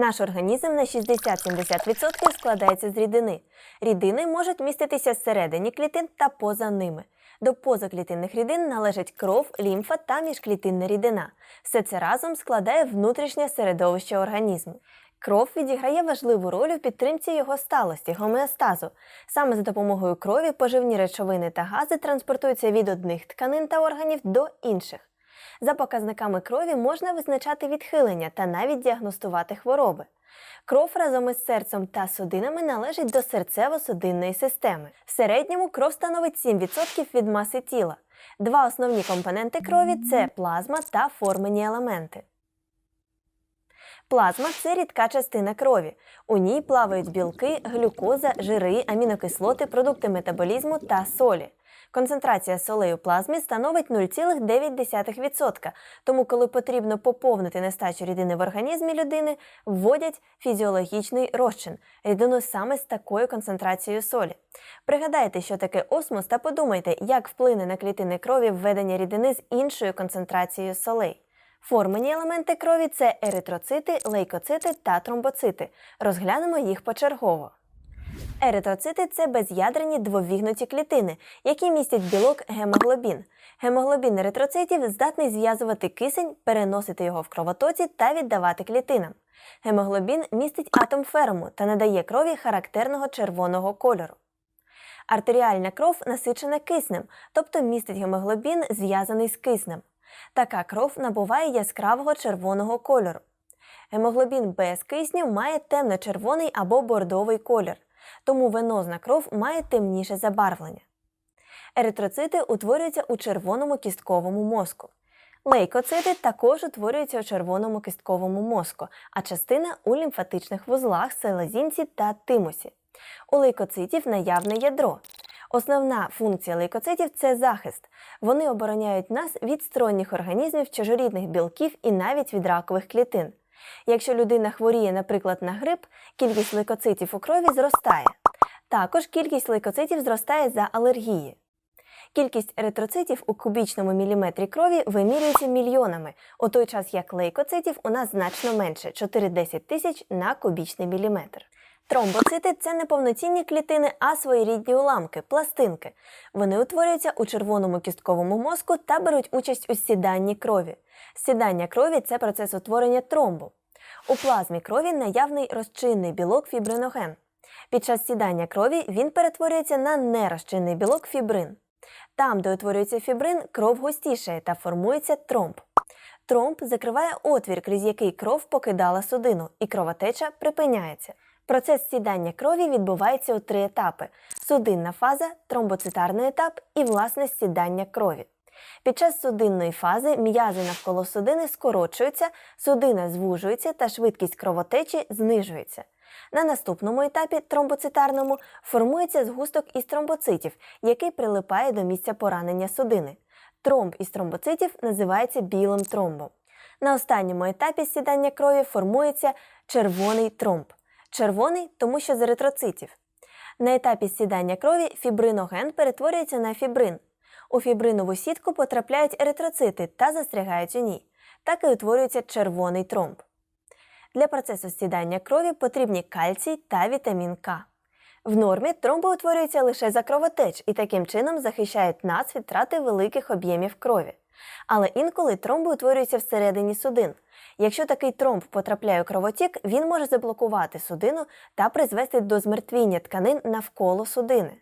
Наш організм на 60-70% складається з рідини. Рідини можуть міститися всередині клітин та поза ними. До позаклітинних рідин належать кров, лімфа та міжклітинна рідина. Все це разом складає внутрішнє середовище організму. Кров відіграє важливу роль у підтримці його сталості, гомеостазу. Саме за допомогою крові поживні речовини та гази транспортуються від одних тканин та органів до інших. За показниками крові можна визначати відхилення та навіть діагностувати хвороби. Кров разом із серцем та судинами належить до серцево-судинної системи. В середньому кров становить 7% від маси тіла. Два основні компоненти крові це плазма та формені елементи. Плазма це рідка частина крові. У ній плавають білки, глюкоза, жири, амінокислоти, продукти метаболізму та солі. Концентрація солей у плазмі становить 0,9%, тому коли потрібно поповнити нестачу рідини в організмі людини, вводять фізіологічний розчин рідину саме з такою концентрацією солі. Пригадайте, що таке осмос, та подумайте, як вплине на клітини крові введення рідини з іншою концентрацією солей. Формені елементи крові це еритроцити, лейкоцити та тромбоцити. Розглянемо їх почергово. Еритроцити це без'ядрені двовігнуті клітини, які містять білок гемоглобін. Гемоглобін еритроцитів здатний зв'язувати кисень, переносити його в кровотоці та віддавати клітинам. Гемоглобін містить атом феруму та надає крові характерного червоного кольору. Артеріальна кров насичена киснем, тобто містить гемоглобін, зв'язаний з киснем. Така кров набуває яскравого червоного кольору. Гемоглобін без кисню має темно-червоний або бордовий колір, тому венозна кров має темніше забарвлення. Еритроцити утворюються у червоному кістковому мозку. Лейкоцити також утворюються у червоному кістковому мозку, а частина у лімфатичних вузлах, селезінці та тимусі. У лейкоцитів наявне ядро. Основна функція лейкоцитів це захист. Вони обороняють нас від сторонніх організмів, чужорідних білків і навіть від ракових клітин. Якщо людина хворіє, наприклад, на грип, кількість лейкоцитів у крові зростає. Також кількість лейкоцитів зростає за алергії. Кількість еритроцитів у кубічному міліметрі крові вимірюється мільйонами, у той час як лейкоцитів у нас значно менше 4-10 тисяч на кубічний міліметр. Тромбоцити це не повноцінні клітини, а своєрідні уламки, пластинки. Вони утворюються у червоному кістковому мозку та беруть участь у сіданні крові. Сідання крові це процес утворення тромбу. У плазмі крові наявний розчинний білок фібриноген. Під час сідання крові він перетворюється на нерозчинний білок фібрин. Там, де утворюється фібрин, кров густішає та формується тромб. Тромб закриває отвір, крізь який кров покидала судину, і кровотеча припиняється. Процес сідання крові відбувається у три етапи: судинна фаза, тромбоцитарний етап і власне сідання крові. Під час судинної фази м'язи навколо судини скорочуються, судина звужується та швидкість кровотечі знижується. На наступному етапі тромбоцитарному формується згусток із тромбоцитів, який прилипає до місця поранення судини. Тромб із тромбоцитів називається білим тромбом. На останньому етапі сідання крові формується червоний тромб. Червоний, тому що з еритроцитів. На етапі сідання крові фібриноген перетворюється на фібрин. У фібринову сітку потрапляють еритроцити та застрягають у ній. Так і утворюється червоний тромб. Для процесу сідання крові потрібні кальцій та вітамін К. В нормі тромби утворюються лише за кровотеч і таким чином захищають нас від трати великих об'ємів крові. Але інколи тромби утворюються всередині судин. Якщо такий тромб потрапляє у кровотік, він може заблокувати судину та призвести до змертвіння тканин навколо судини.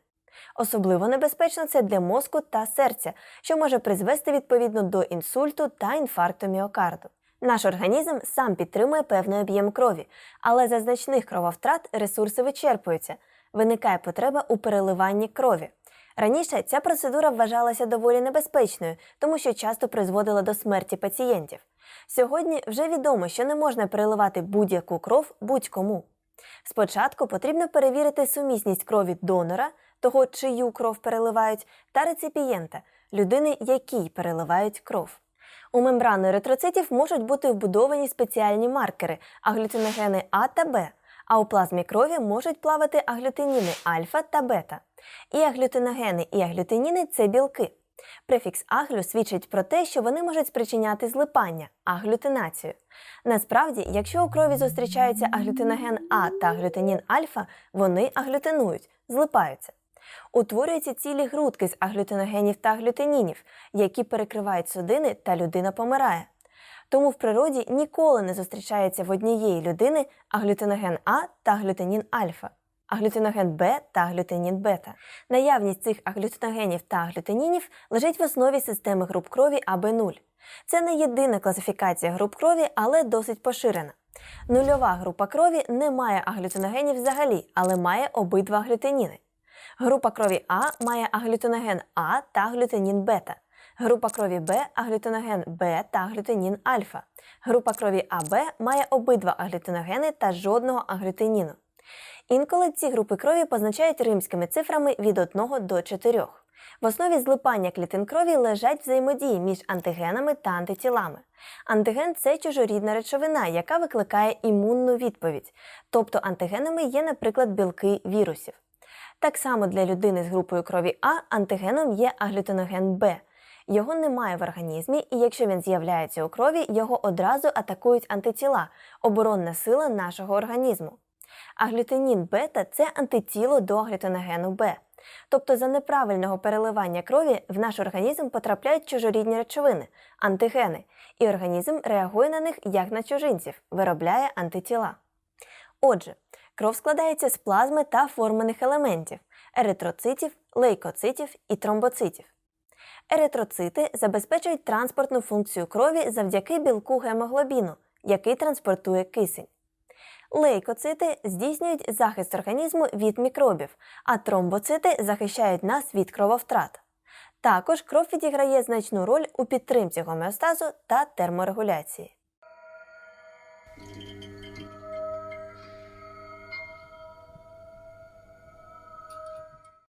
Особливо небезпечно це для мозку та серця, що може призвести відповідно до інсульту та інфаркту міокарду. Наш організм сам підтримує певний об'єм крові, але за значних крововтрат ресурси вичерпуються, виникає потреба у переливанні крові. Раніше ця процедура вважалася доволі небезпечною, тому що часто призводила до смерті пацієнтів. Сьогодні вже відомо, що не можна переливати будь-яку кров будь-кому. Спочатку потрібно перевірити сумісність крові донора, того, чию кров переливають, та реципієнта, людини, якій переливають кров. У мембрану еритроцитів можуть бути вбудовані спеціальні маркери аглютиногени А та Б, а у плазмі крові можуть плавати аглютиніни альфа та бета. І аглютиногени, і аглютиніни це білки. Префікс аглю свідчить про те, що вони можуть спричиняти злипання, аглютинацію. Насправді, якщо у крові зустрічаються аглютиноген А та аглютинін альфа, вони аглютинують, злипаються. Утворюються цілі грудки з аглютиногенів та аглютинінів, які перекривають судини, та людина помирає. Тому в природі ніколи не зустрічається в однієї людини аглютиноген А та аглютинін альфа, аглютиноген Б та аглютинін бета. Наявність цих аглютиногенів та аглютинінів лежить в основі системи груп крові АБ0. Це не єдина класифікація груп крові, але досить поширена. Нульова група крові не має аглютиногенів взагалі, але має обидва аглютиніни. Група крові А має аглютиноген А та аглютинін бета. Група крові Б аглютиноген Б та аглютинін альфа. Група крові АБ має обидва аглютиногени та жодного аглютиніну. Інколи ці групи крові позначають римськими цифрами від 1 до 4. В основі злипання клітин крові лежать взаємодії між антигенами та антитілами. Антиген це чужорідна речовина, яка викликає імунну відповідь. Тобто антигенами є, наприклад, білки вірусів. Так само для людини з групою крові А антигеном є аглютиноген Б. Його немає в організмі, і якщо він з'являється у крові, його одразу атакують антитіла, оборонна сила нашого організму. Аглютинін бета це антитіло до аглютиногену Б. Тобто за неправильного переливання крові в наш організм потрапляють чужорідні речовини, антигени, і організм реагує на них як на чужинців, виробляє антитіла. Отже, кров складається з плазми та формених елементів еритроцитів, лейкоцитів і тромбоцитів. Еритроцити забезпечують транспортну функцію крові завдяки білку гемоглобіну, який транспортує кисень. Лейкоцити здійснюють захист організму від мікробів, а тромбоцити захищають нас від крововтрат. Також кров відіграє значну роль у підтримці гомеостазу та терморегуляції.